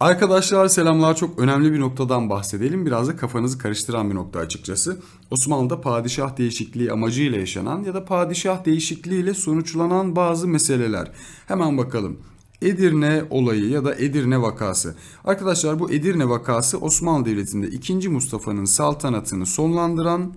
Arkadaşlar selamlar çok önemli bir noktadan bahsedelim. Biraz da kafanızı karıştıran bir nokta açıkçası. Osmanlı'da padişah değişikliği amacıyla yaşanan ya da padişah değişikliğiyle sonuçlanan bazı meseleler. Hemen bakalım. Edirne olayı ya da Edirne vakası. Arkadaşlar bu Edirne vakası Osmanlı Devleti'nde 2. Mustafa'nın saltanatını sonlandıran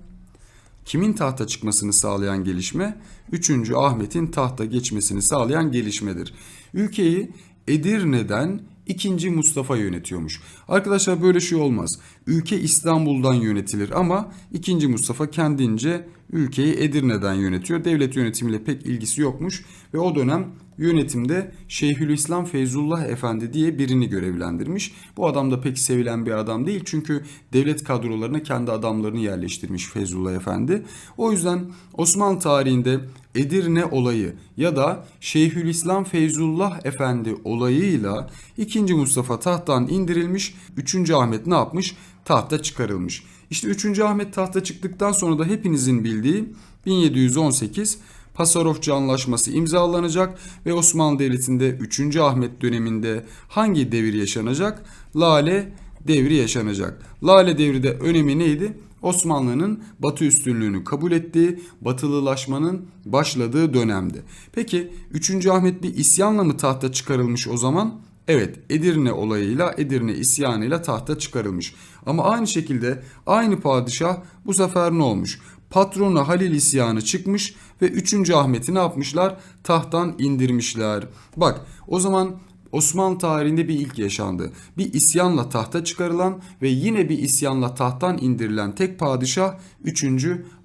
kimin tahta çıkmasını sağlayan gelişme? 3. Ahmet'in tahta geçmesini sağlayan gelişmedir. Ülkeyi Edirne'den 2. Mustafa yönetiyormuş. Arkadaşlar böyle şey olmaz. Ülke İstanbul'dan yönetilir ama 2. Mustafa kendince ülkeyi Edirne'den yönetiyor. Devlet yönetimiyle pek ilgisi yokmuş ve o dönem yönetimde Şeyhülislam Feyzullah Efendi diye birini görevlendirmiş. Bu adam da pek sevilen bir adam değil çünkü devlet kadrolarına kendi adamlarını yerleştirmiş Feyzullah Efendi. O yüzden Osmanlı tarihinde Edirne olayı ya da Şeyhülislam Feyzullah Efendi olayıyla 2. Mustafa tahttan indirilmiş, 3. Ahmet ne yapmış? Tahta çıkarılmış. İşte 3. Ahmet tahta çıktıktan sonra da hepinizin bildiği 1718 Pasarofçu Anlaşması imzalanacak ve Osmanlı Devleti'nde 3. Ahmet döneminde hangi devir yaşanacak? Lale devri yaşanacak. Lale devri de önemi neydi? Osmanlı'nın batı üstünlüğünü kabul ettiği, batılılaşmanın başladığı dönemdi. Peki 3. Ahmet bir isyanla mı tahta çıkarılmış o zaman? Evet Edirne olayıyla Edirne isyanıyla tahta çıkarılmış. Ama aynı şekilde aynı padişah bu sefer ne olmuş? Patronu Halil isyanı çıkmış ve 3. Ahmet'i ne yapmışlar? Tahttan indirmişler. Bak o zaman Osmanlı tarihinde bir ilk yaşandı. Bir isyanla tahta çıkarılan ve yine bir isyanla tahttan indirilen tek padişah 3.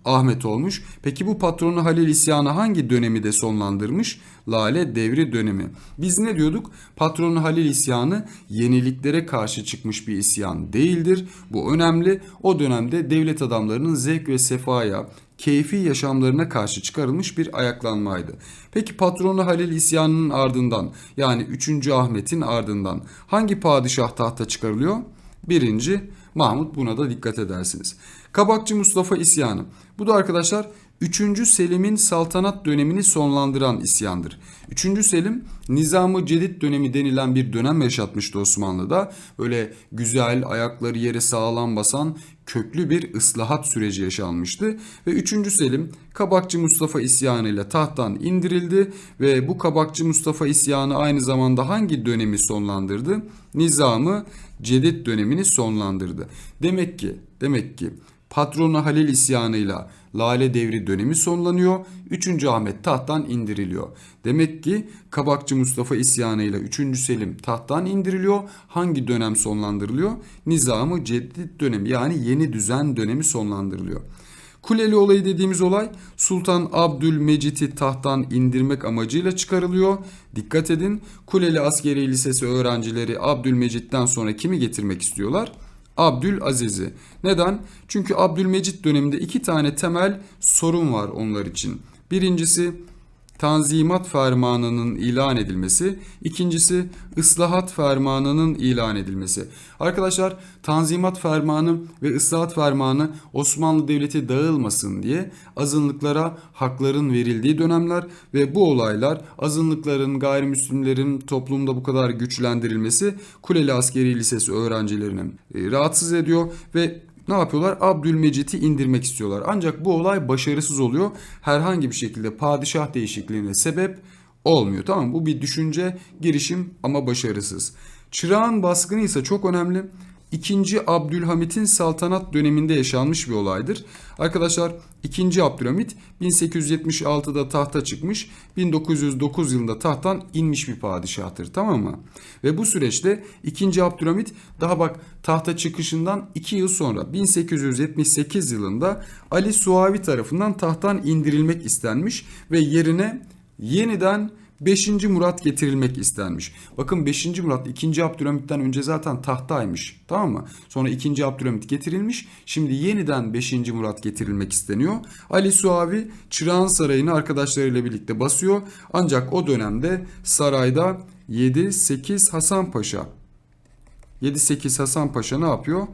Ahmet olmuş. Peki bu patronu Halil isyanı hangi dönemi de sonlandırmış? Lale devri dönemi. Biz ne diyorduk? Patronu Halil isyanı yeniliklere karşı çıkmış bir isyan değildir. Bu önemli. O dönemde devlet adamlarının zevk ve sefaya, keyfi yaşamlarına karşı çıkarılmış bir ayaklanmaydı. Peki patronu Halil isyanının ardından yani 3. Ahmet'in ardından hangi padişah tahta çıkarılıyor? Birinci Mahmut buna da dikkat edersiniz. Kabakçı Mustafa isyanı. Bu da arkadaşlar 3. Selim'in saltanat dönemini sonlandıran isyandır. 3. Selim Nizamı Cedid dönemi denilen bir dönem yaşatmıştı Osmanlı'da. Böyle güzel, ayakları yere sağlam basan köklü bir ıslahat süreci yaşanmıştı ve 3. Selim Kabakçı Mustafa isyanıyla tahttan indirildi ve bu Kabakçı Mustafa isyanı aynı zamanda hangi dönemi sonlandırdı? Nizamı Cedid dönemini sonlandırdı. Demek ki demek ki patronu Halil isyanıyla Lale devri dönemi sonlanıyor. 3. Ahmet tahttan indiriliyor. Demek ki Kabakçı Mustafa isyanıyla 3. Selim tahttan indiriliyor. Hangi dönem sonlandırılıyor? Nizamı Ceddit dönemi yani yeni düzen dönemi sonlandırılıyor. Kuleli olayı dediğimiz olay Sultan Abdülmecit'i tahttan indirmek amacıyla çıkarılıyor. Dikkat edin Kuleli Askeri Lisesi öğrencileri Abdülmecit'ten sonra kimi getirmek istiyorlar? Abdülaziz'i. Neden? Çünkü Abdülmecit döneminde iki tane temel sorun var onlar için. Birincisi Tanzimat Fermanı'nın ilan edilmesi, ikincisi Islahat Fermanı'nın ilan edilmesi. Arkadaşlar Tanzimat Fermanı ve Islahat Fermanı Osmanlı Devleti dağılmasın diye azınlıklara hakların verildiği dönemler ve bu olaylar azınlıkların, gayrimüslimlerin toplumda bu kadar güçlendirilmesi Kuleli Askeri Lisesi öğrencilerini e, rahatsız ediyor ve ne yapıyorlar? Abdülmecit'i indirmek istiyorlar. Ancak bu olay başarısız oluyor. Herhangi bir şekilde padişah değişikliğine sebep olmuyor. Tamam? Bu bir düşünce, girişim ama başarısız. Çırağan baskını ise çok önemli. İkinci Abdülhamit'in saltanat döneminde yaşanmış bir olaydır. Arkadaşlar 2. Abdülhamit 1876'da tahta çıkmış, 1909 yılında tahttan inmiş bir padişahtır tamam mı? Ve bu süreçte 2. Abdülhamit daha bak tahta çıkışından 2 yıl sonra 1878 yılında Ali Suavi tarafından tahttan indirilmek istenmiş ve yerine yeniden 5. Murat getirilmek istenmiş. Bakın 5. Murat 2. Abdülhamit'ten önce zaten tahtaymış. Tamam mı? Sonra 2. Abdülhamit getirilmiş. Şimdi yeniden 5. Murat getirilmek isteniyor. Ali Suavi Çırağan Sarayı'nı arkadaşlarıyla birlikte basıyor. Ancak o dönemde sarayda 7-8 Hasan Paşa 7-8 Hasan Paşa ne yapıyor?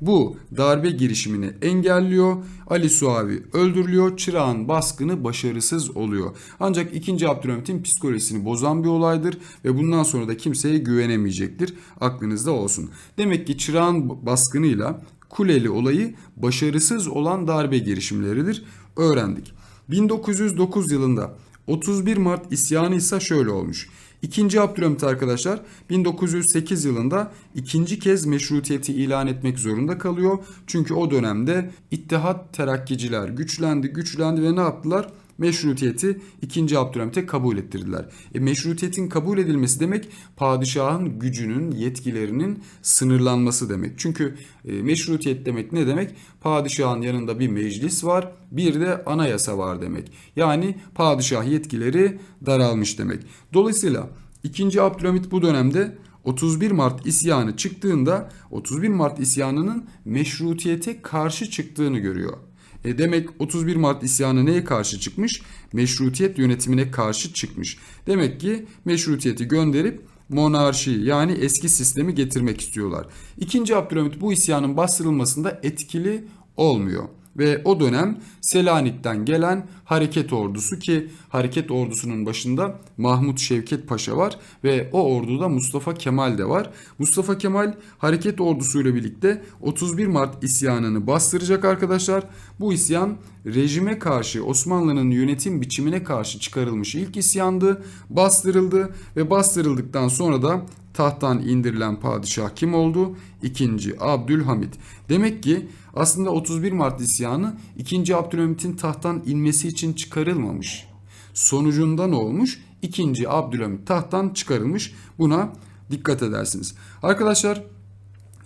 Bu darbe girişimini engelliyor. Ali Suavi öldürülüyor. Çırağan baskını başarısız oluyor. Ancak 2. Abdülhamit'in psikolojisini bozan bir olaydır ve bundan sonra da kimseye güvenemeyecektir. Aklınızda olsun. Demek ki Çırağan baskınıyla Kuleli olayı başarısız olan darbe girişimleridir. Öğrendik. 1909 yılında 31 Mart isyanı ise şöyle olmuş. İkinci Abdülhamit arkadaşlar 1908 yılında ikinci kez meşrutiyeti ilan etmek zorunda kalıyor. Çünkü o dönemde İttihat Terakkiciler güçlendi güçlendi ve ne yaptılar? Meşrutiyeti 2. Abdülhamit'e kabul ettirdiler. E, meşrutiyetin kabul edilmesi demek padişahın gücünün, yetkilerinin sınırlanması demek. Çünkü e, meşrutiyet demek ne demek? Padişahın yanında bir meclis var, bir de anayasa var demek. Yani padişah yetkileri daralmış demek. Dolayısıyla 2. Abdülhamit bu dönemde 31 Mart isyanı çıktığında 31 Mart isyanının meşrutiyete karşı çıktığını görüyor. E demek 31 Mart isyanı neye karşı çıkmış? Meşrutiyet yönetimine karşı çıkmış. Demek ki meşrutiyeti gönderip monarşi yani eski sistemi getirmek istiyorlar. İkinci Abdülhamit bu isyanın bastırılmasında etkili olmuyor. Ve o dönem Selanik'ten gelen hareket ordusu ki hareket ordusunun başında Mahmut Şevket Paşa var ve o orduda Mustafa Kemal de var. Mustafa Kemal hareket ordusuyla birlikte 31 Mart isyanını bastıracak arkadaşlar. Bu isyan rejime karşı Osmanlı'nın yönetim biçimine karşı çıkarılmış ilk isyandı. Bastırıldı ve bastırıldıktan sonra da tahttan indirilen padişah kim oldu? İkinci Abdülhamit. Demek ki aslında 31 Mart isyanı 2. Abdülhamit'in tahttan inmesi için çıkarılmamış. Sonucunda olmuş? 2. Abdülhamit tahttan çıkarılmış. Buna dikkat edersiniz. Arkadaşlar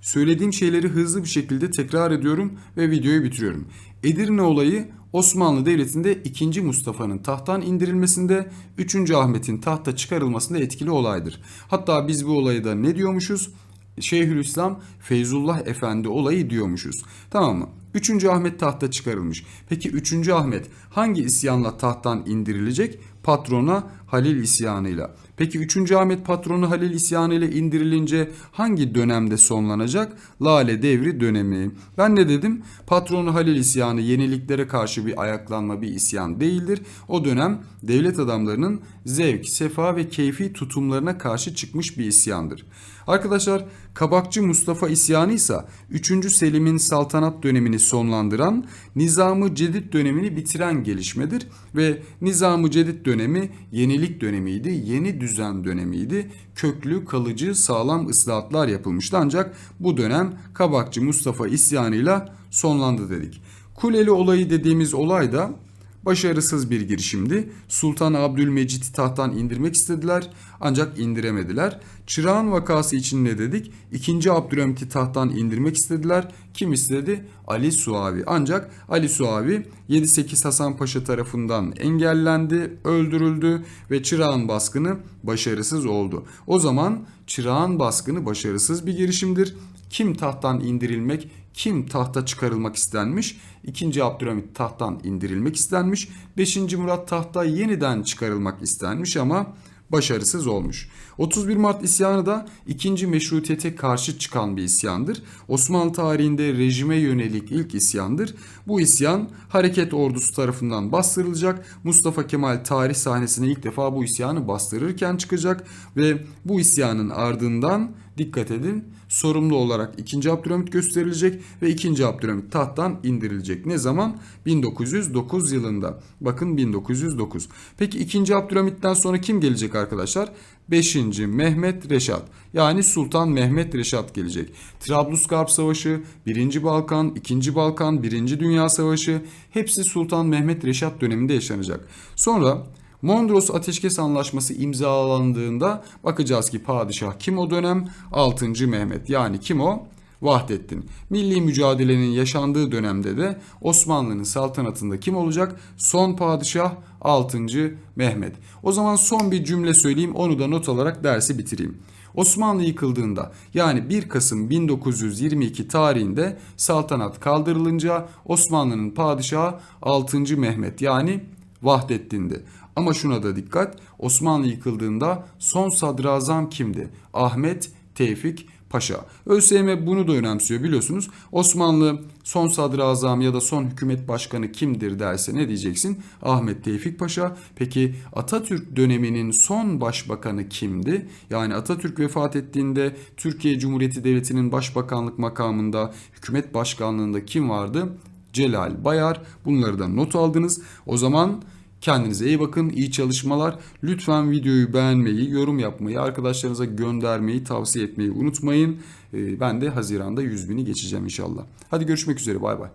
söylediğim şeyleri hızlı bir şekilde tekrar ediyorum ve videoyu bitiriyorum. Edirne olayı Osmanlı Devleti'nde 2. Mustafa'nın tahttan indirilmesinde 3. Ahmet'in tahta çıkarılmasında etkili olaydır. Hatta biz bu olayı da ne diyormuşuz? Şeyhülislam Feyzullah Efendi olayı diyormuşuz. Tamam mı? 3. Ahmet tahta çıkarılmış. Peki 3. Ahmet hangi isyanla tahttan indirilecek? Patrona Halil isyanıyla. Peki 3. Ahmet patronu Halil isyanıyla indirilince hangi dönemde sonlanacak? Lale devri dönemi. Ben ne dedim? Patronu Halil isyanı yeniliklere karşı bir ayaklanma, bir isyan değildir. O dönem devlet adamlarının zevk, sefa ve keyfi tutumlarına karşı çıkmış bir isyandır. Arkadaşlar Kabakçı Mustafa isyanı ise 3. Selim'in saltanat dönemini sonlandıran, Nizamı Cedid dönemini bitiren gelişmedir ve Nizamı Cedid dönemi yenilik dönemiydi, yeni düzen dönemiydi. Köklü, kalıcı, sağlam ıslahatlar yapılmıştı ancak bu dönem Kabakçı Mustafa isyanıyla sonlandı dedik. Kuleli olayı dediğimiz olay da başarısız bir girişimdi. Sultan Abdülmecit'i tahttan indirmek istediler ancak indiremediler. Çırağan vakası için ne dedik? İkinci Abdülhamit'i tahttan indirmek istediler. Kim istedi? Ali Suavi. Ancak Ali Suavi 7-8 Hasan Paşa tarafından engellendi, öldürüldü ve Çırağan baskını başarısız oldu. O zaman Çırağan baskını başarısız bir girişimdir. Kim tahttan indirilmek, kim tahta çıkarılmak istenmiş? 2. Abdülhamit tahttan indirilmek istenmiş. 5. Murat tahta yeniden çıkarılmak istenmiş ama başarısız olmuş. 31 Mart isyanı da ikinci meşrutiyete karşı çıkan bir isyandır. Osmanlı tarihinde rejime yönelik ilk isyandır. Bu isyan hareket ordusu tarafından bastırılacak. Mustafa Kemal tarih sahnesine ilk defa bu isyanı bastırırken çıkacak ve bu isyanın ardından dikkat edin sorumlu olarak 2. Abdülhamit gösterilecek ve 2. Abdülhamit tahttan indirilecek. Ne zaman? 1909 yılında. Bakın 1909. Peki 2. Abdülhamit'ten sonra kim gelecek arkadaşlar? 5. Mehmet Reşat yani Sultan Mehmet Reşat gelecek. Trablusgarp Savaşı, 1. Balkan, 2. Balkan, 1. Dünya Savaşı hepsi Sultan Mehmet Reşat döneminde yaşanacak. Sonra Mondros Ateşkes Anlaşması imzalandığında bakacağız ki padişah kim o dönem? 6. Mehmet. Yani kim o? Vahdettin. Milli mücadelenin yaşandığı dönemde de Osmanlı'nın saltanatında kim olacak? Son padişah 6. Mehmet. O zaman son bir cümle söyleyeyim onu da not alarak dersi bitireyim. Osmanlı yıkıldığında yani 1 Kasım 1922 tarihinde saltanat kaldırılınca Osmanlı'nın padişahı 6. Mehmet yani Vahdettin'di. Ama şuna da dikkat. Osmanlı yıkıldığında son sadrazam kimdi? Ahmet Tevfik Paşa. ÖSYM bunu da önemsiyor biliyorsunuz. Osmanlı son sadrazam ya da son hükümet başkanı kimdir derse ne diyeceksin? Ahmet Tevfik Paşa. Peki Atatürk döneminin son başbakanı kimdi? Yani Atatürk vefat ettiğinde Türkiye Cumhuriyeti Devleti'nin başbakanlık makamında, hükümet başkanlığında kim vardı? Celal Bayar. Bunları da not aldınız. O zaman Kendinize iyi bakın, iyi çalışmalar. Lütfen videoyu beğenmeyi, yorum yapmayı, arkadaşlarınıza göndermeyi, tavsiye etmeyi unutmayın. Ee, Ben de Haziran'da 100 bini geçeceğim inşallah. Hadi görüşmek üzere, bay bay.